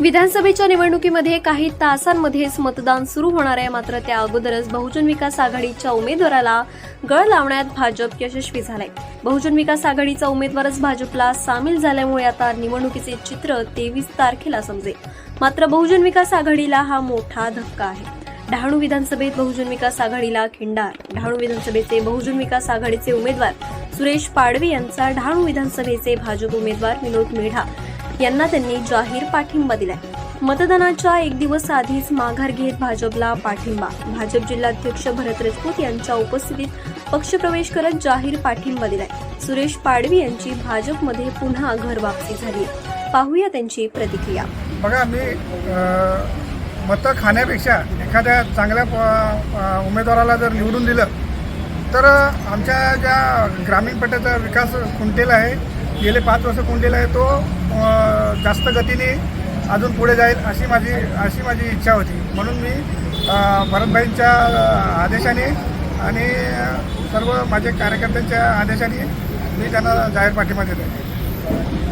विधानसभेच्या निवडणुकीमध्ये काही तासांमध्येच मतदान सुरू होणार आहे. मात्र त्या अगोदरच बहुजन विकास आघाडीच्या उमेदवाराला गळ लावण्यात भाजप यशस्वी झालाय. बहुजन विकास आघाडीचा उमेदवारच भाजपला सामील झाल्यामुळे आता निवडणुकीचे चित्र तेवीस तारखेला समजेल. मात्र बहुजन विकास आघाडीला हा मोठा धक्का आहे. डहाणू विधानसभेत बहुजन विकास आघाडीला खिंडार डहाणू विधानसभेचे बहुजन विकास आघाडीचे उमेदवार सुरेश पाडवी यांचा डहाणू विधानसभेचे भाजप उमेदवार विनोद मेढा. यांना त्यांनी जाहीर पाठिंबा दिलाय. मतदानाच्या एक दिवस आधीच माघार घेत भाजपला पाठिंबा. भाजप जिल्हाध्यक्ष भरत राजपूत यांच्या उपस्थितीत पक्षप्रवेश करत जाहीर पाठिंबा दिलाय. सुरेश पाडवी यांची भाजपमध्ये पुन्हा घरवापसी झाली. पाहूया त्यांची प्रतिक्रिया. बघा मी मतं खाण्यापेक्षा एखाद्या चांगल्या प- उमेदवाराला जर निवडून दिलं तर आमच्या ज्या ग्रामीण पट्ट्याचा विकास खुंटेला आहे गेले पाच वर्ष कुंडीला आहे तो जास्त गतीने अजून पुढे जाईल अशी माझी अशी माझी इच्छा होती. म्हणून मी भरतभाईंच्या आदेशाने आणि सर्व माझ्या कार्यकर्त्यांच्या आदेशाने मी त्यांना जाहीर पाठिंबा देत आहे